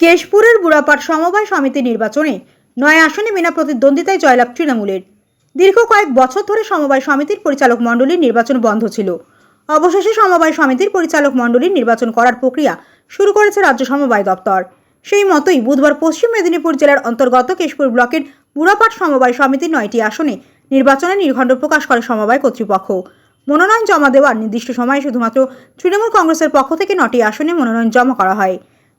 কেশপুরের বুড়াপাট সমবায় সমিতি নির্বাচনে নয় আসনে বিনা প্রতিদ্বন্দ্বিতায় জয়লাভ তৃণমূলের। দীর্ঘ কয়েক বছর ধরে সমবায় সমিতির পরিচালক মণ্ডলীর নির্বাচন বন্ধ ছিল। অবশেষে সমবায় সমিতির পরিচালক মণ্ডলীর নির্বাচন করার প্রক্রিয়া শুরু করেছে রাজ্য সমবায় দপ্তর। সেই মতোই বুধবার পশ্চিম মেদিনীপুর জেলার অন্তর্গত কেশপুর ব্লকের বুড়াপাট সমবায় সমিতির নয়টি আসনে নির্বাচনে নির্ঘণ্ট প্রকাশ করে সমবায় কর্তৃপক্ষ। মনোনয়ন জমা দেওয়ার নির্দিষ্ট সময়ে শুধুমাত্র তৃণমূল কংগ্রেসের পক্ষ থেকে নটি আসনে মনোনয়ন জমা করা হয়।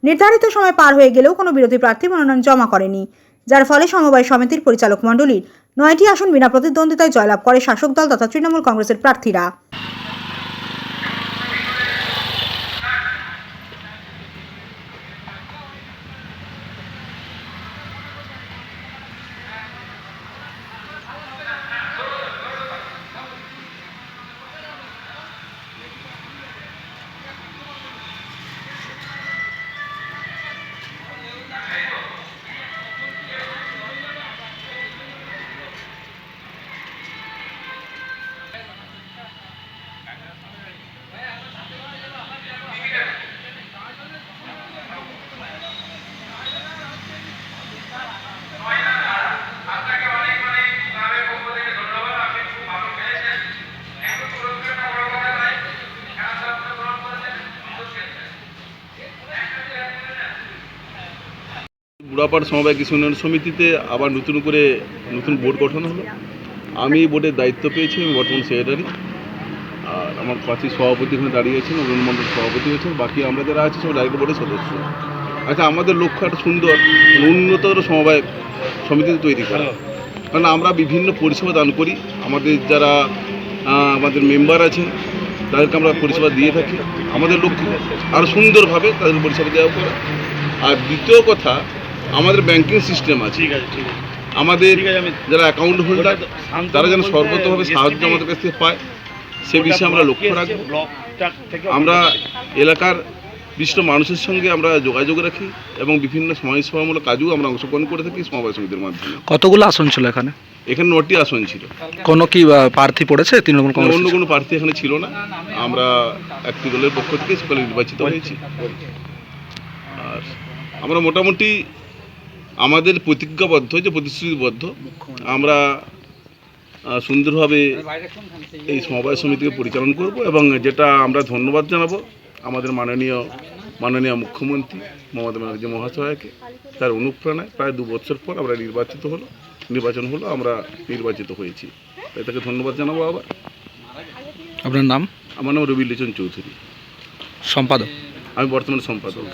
নির্ধারিত সময় পার হয়ে গেলেও কোনো বিরোধী প্রার্থী মনোনয়ন জমা করেনি, যার ফলে সমবায় সমিতির পরিচালক মণ্ডলীর নয়টি আসন বিনা প্রতিদ্বন্দ্বিতায় জয়লাভ করে শাসক দল তথা তৃণমূল কংগ্রেসের প্রার্থীরা। বুড়াপাড় সমবায় কৃষি উন্নয়ন সমিতিতে আবার নতুন করে নতুন বোর্ড গঠন হলো। আমি এই বোর্ডের দায়িত্ব পেয়েছি আমি বর্তমান সেক্রেটারি। আর আমার পাশে সভাপতি এখানে দাঁড়িয়ে আছেন অরুণ মণ্ডল সভাপতি হয়েছেন বাকি আমরা যারা আছি সব ডাইরেক্ট বোর্ডের সদস্য। আচ্ছা আমাদের লক্ষ্য একটা সুন্দর উন্নতর সমবায় সমিতি তৈরি করা। কারণ আমরা বিভিন্ন পরিষেবা দান করি। আমাদের যারা আমাদের মেম্বার আছেন তাদেরকে আমরা পরিষেবা দিয়ে থাকি। আমাদের লক্ষ্য। আরও সুন্দরভাবে তাদের পরিষেবা দেওয়া করা আর দ্বিতীয় কথা আমাদের ব্যাংকিং সিস্টেম আছে। ঠিক আছে ঠিক আছে। আমাদের যারা অ্যাকাউন্ট হোল্ডার তারা যেন সর্বতভাবে সাহায্য আমাদের কাছ থেকে পায় সে বিষয়ে আমরা লক্ষ্য রাখব। আমরা এলাকার বিশিষ্ট মানুষের সঙ্গে আমরা যোগাযোগ রাখি এবং বিভিন্ন সমাজসেবামূলক কাজেও আমরা অংশগ্রহণ করে থাকি সমবায় সমিতির মাধ্যমে। কতগুলো আসন ছিল এখানে? এখানে নটি আসন ছিল। কোনো কি প্রার্থী পড়েছে? তৃণমূল কংগ্রেস অন্য কোনো প্রার্থী এখানে ছিল না। আমরা একটি দলের পক্ষ থেকে সেখানে নির্বাচিত হয়েছি। আর আমরা মোটামুটি আমাদের প্রতিজ্ঞাবদ্ধ যে প্রতিশ্রুতিবদ্ধ। আমরা সুন্দরভাবে এই সমবায় সমিতিকে পরিচালনা করব এবং যেটা আমরা ধন্যবাদ জানাব আমাদের মাননীয় মাননীয় মুখ্যমন্ত্রী মমতা ব্যানার্জি মহাশয়কে তার অনুপ্রেরণায় প্রায় দু বছর পর আমরা নির্বাচিত হলো নির্বাচন হলো আমরা নির্বাচিত হয়েছি। তাই তাকে ধন্যবাদ জানাব আবার। আপনার নাম? আমার নাম রবি লোচন চৌধুরী। সম্পাদক। আমি বর্তমান সম্পাদক।